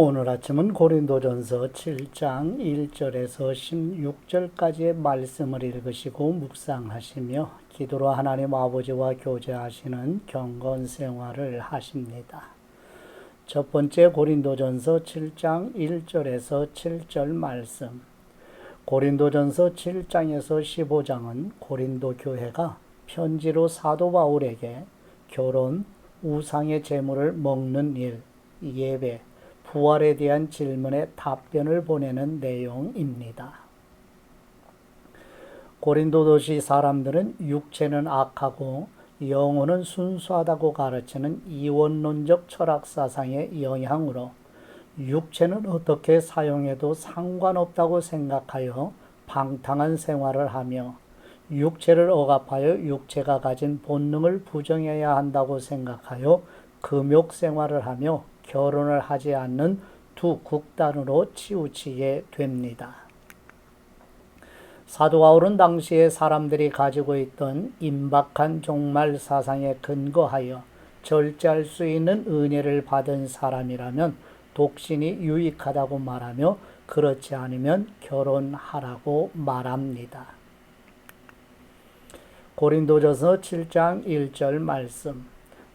오늘 아침은 고린도전서 7장 1절에서 16절까지의 말씀을 읽으시고 묵상하시며 기도로 하나님 아버지와 교제하시는 경건 생활을 하십니다. 첫 번째 고린도전서 7장 1절에서 7절 말씀. 고린도전서 7장에서 15장은 고린도 교회가 편지로 사도 바울에게 결혼, 우상의 제물을 먹는 일, 예배, 부활에 대한 질문에 답변을 보내는 내용입니다. 고린도 도시 사람들은 육체는 악하고 영혼은 순수하다고 가르치는 이원론적 철학 사상의 영향으로 육체는 어떻게 사용해도 상관없다고 생각하여 방탕한 생활을 하며 육체를 억압하여 육체가 가진 본능을 부정해야 한다고 생각하여 금욕 생활을 하며 결혼을 하지 않는 두 극단으로 치우치게 됩니다. 사도 바울은 당시에 사람들이 가지고 있던 임박한 종말 사상에 근거하여 절제할 수 있는 은혜를 받은 사람이라면 독신이 유익하다고 말하며 그렇지 않으면 결혼하라고 말합니다. 고린도전서 7장 1절 말씀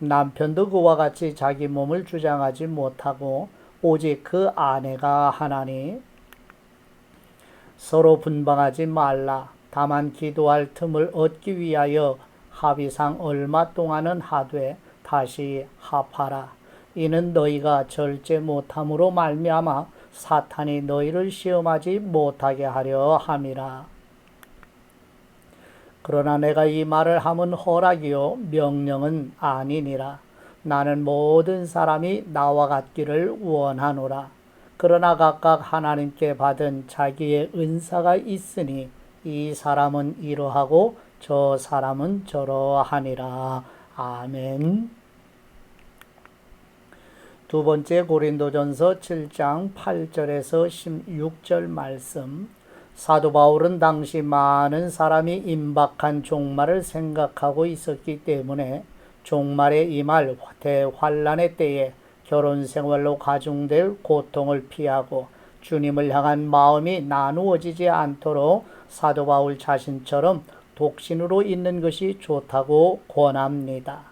남편도 그와 같이 자기 몸을 주장하지 못하고 오직 그 아내가 하나니 서로 분방하지 말라. 다만 기도할 틈을 얻기 위하여 합의상 얼마 동안은 하되 다시 합하라. 이는 너희가 절제 못함으로 말미암아 사탄이 너희를 시험하지 못하게 하려 함이라. 그러나 내가 이 말을 함은 허락이요 명령은 아니니라. 나는 모든 사람이 나와 같기를 원하노라. 그러나 각각 하나님께 받은 자기의 은사가 있으니 이 사람은 이러하고 저 사람은 저러하니라. 아멘. 두 번째 고린도전서 7장 8절에서 16절 말씀. 사도 바울은 당시 많은 사람이 임박한 종말을 생각하고 있었기 때문에 종말에 임할 대환란의 때에 결혼 생활로 가중될 고통을 피하고 주님을 향한 마음이 나누어지지 않도록 사도 바울 자신처럼 독신으로 있는 것이 좋다고 권합니다.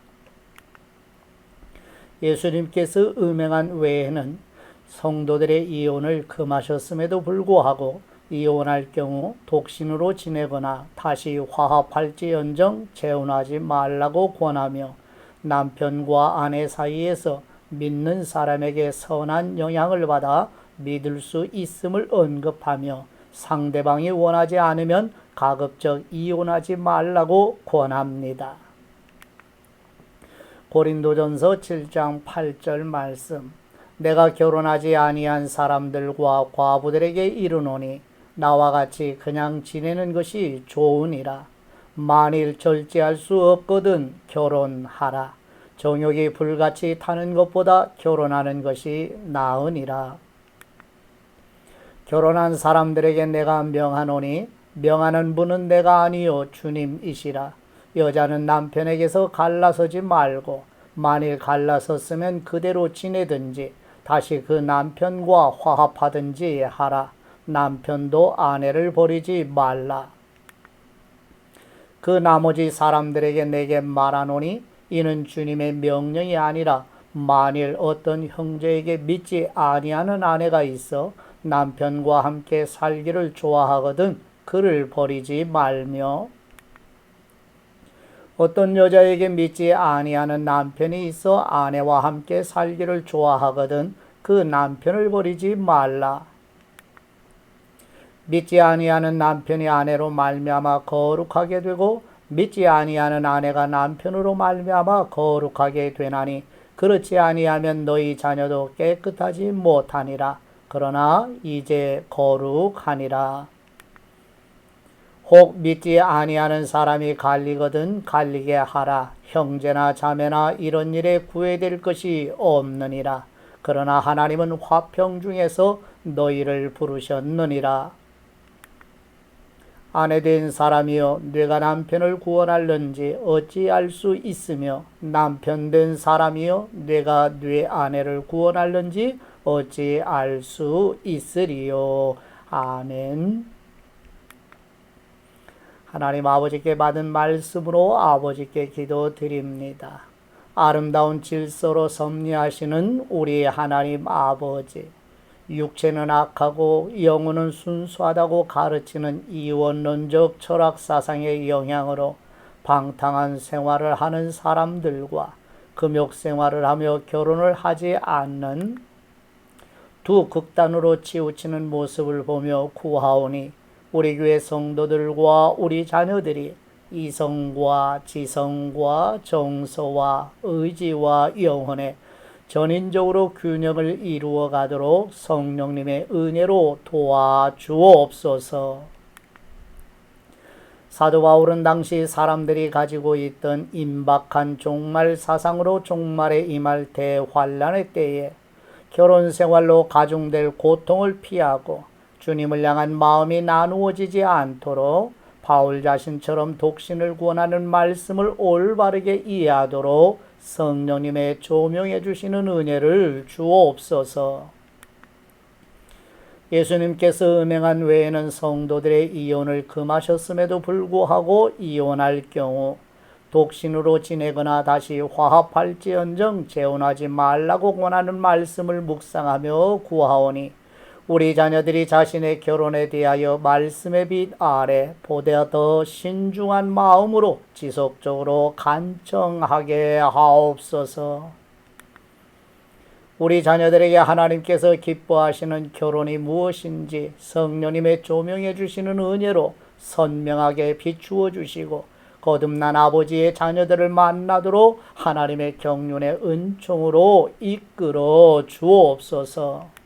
예수님께서 음행한 외에는 성도들의 이혼을 금하셨음에도 불구하고 이혼할 경우 독신으로 지내거나 다시 화합할지언정 재혼하지 말라고 권하며 남편과 아내 사이에서 믿는 사람에게 선한 영향을 받아 믿을 수 있음을 언급하며 상대방이 원하지 않으면 가급적 이혼하지 말라고 권합니다. 고린도전서 7장 8절 말씀 내가 결혼하지 아니한 사람들과 과부들에게 이르노니 나와 같이 그냥 지내는 것이 좋으니라. 만일 절제할 수 없거든 결혼하라. 정욕이 불같이 타는 것보다 결혼하는 것이 나으니라. 결혼한 사람들에게 내가 명하노니 명하는 분은 내가 아니요 주님이시라. 여자는 남편에게서 갈라서지 말고 만일 갈라섰으면 그대로 지내든지 다시 그 남편과 화합하든지 하라. 남편도 아내를 버리지 말라. 그 나머지 사람들에게 내게 말하노니 이는 주님의 명령이 아니라 만일 어떤 형제에게 믿지 아니하는 아내가 있어 남편과 함께 살기를 좋아하거든 그를 버리지 말며 어떤 여자에게 믿지 아니하는 남편이 있어 아내와 함께 살기를 좋아하거든 그 남편을 버리지 말라. 믿지 아니하는 남편이 아내로 말미암아 거룩하게 되고 믿지 아니하는 아내가 남편으로 말미암아 거룩하게 되나니 그렇지 아니하면 너희 자녀도 깨끗하지 못하니라 그러나 이제 거룩하니라. 혹 믿지 아니하는 사람이 갈리거든 갈리게 하라. 형제나 자매나 이런 일에 구애될 것이 없느니라. 그러나 하나님은 화평 중에서 너희를 부르셨느니라. 아내된 사람이여 내가 남편을 구원할는지 어찌 알 수 있으며 남편된 사람이여 내가 내 아내를 구원할는지 어찌 알 수 있으리요. 아멘. 하나님 아버지께 받은 말씀으로 아버지께 기도 드립니다. 아름다운 질서로 섭리하시는 우리 하나님 아버지. 육체는 악하고 영혼은 순수하다고 가르치는 이원론적 철학 사상의 영향으로 방탕한 생활을 하는 사람들과 금욕 생활을 하며 결혼을 하지 않는 두 극단으로 치우치는 모습을 보며 구하오니 우리 교회 성도들과 우리 자녀들이 이성과 지성과 정서와 의지와 영혼의 전인적으로 균형을 이루어 가도록 성령님의 은혜로 도와주옵소서. 사도 바울은 당시 사람들이 가지고 있던 임박한 종말 사상으로 종말에 임할 대환란의 때에 결혼 생활로 가중될 고통을 피하고 주님을 향한 마음이 나누어지지 않도록 바울 자신처럼 독신을 구원하는 말씀을 올바르게 이해하도록 성령님의 조명해 주시는 은혜를 주옵소서. 예수님께서 음행한 외에는 성도들의 이혼을 금하셨음에도 불구하고 이혼할 경우 독신으로 지내거나 다시 화합할지언정 재혼하지 말라고 권하는 말씀을 묵상하며 구하오니 우리 자녀들이 자신의 결혼에 대하여 말씀의 빛 아래 보다 더 신중한 마음으로 지속적으로 간청하게 하옵소서. 우리 자녀들에게 하나님께서 기뻐하시는 결혼이 무엇인지 성령님의 조명해 주시는 은혜로 선명하게 비추어 주시고 거듭난 아버지의 자녀들을 만나도록 하나님의 경륜의 은총으로 이끌어 주옵소서.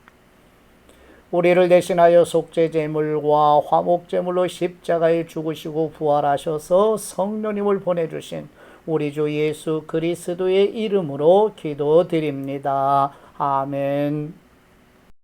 우리를 대신하여 속죄 제물과 화목 제물로 십자가에 죽으시고 부활하셔서 성령님을 보내 주신 우리 주 예수 그리스도의 이름으로 기도드립니다. 아멘.